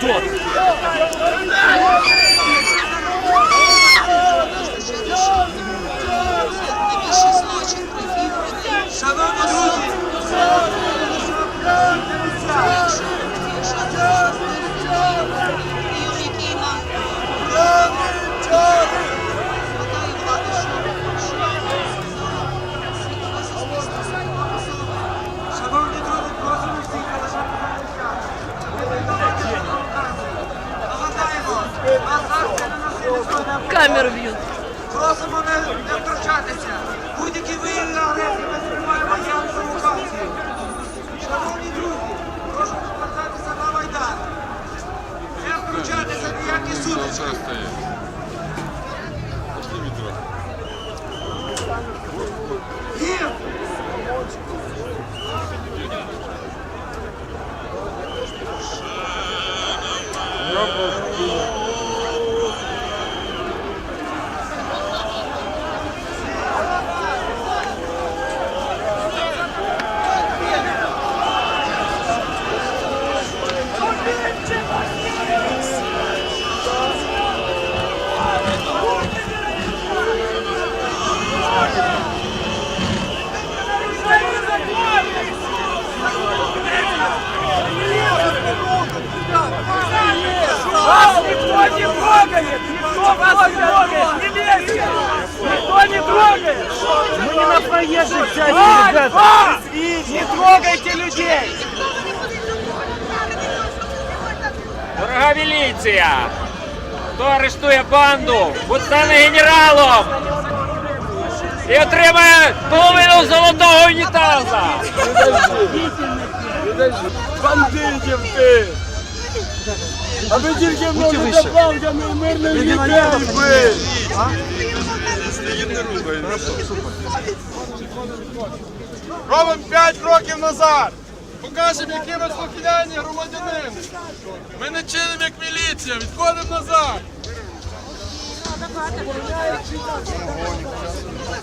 좋아. Камеру б'ють. Просимо не, не втручатися. Будь-які виявлення агресії ми сприймаємо як провокацію. Шановні друзі, прошу повертатися на Майдан. Не втручатися ніякі сутички. Гімн! Вас части, ребята! Не трогайте людей! Дорога міліція! Хто арештує банду, будь стане генералом! І отримає половину золотого унітаза! Бандитів ти! А ви тільки можете палками мирних людей бити! Робимо 5 років назад! Покажемо, які ми слухняні громадянини! Ми не чинимо як міліція, відходимо назад!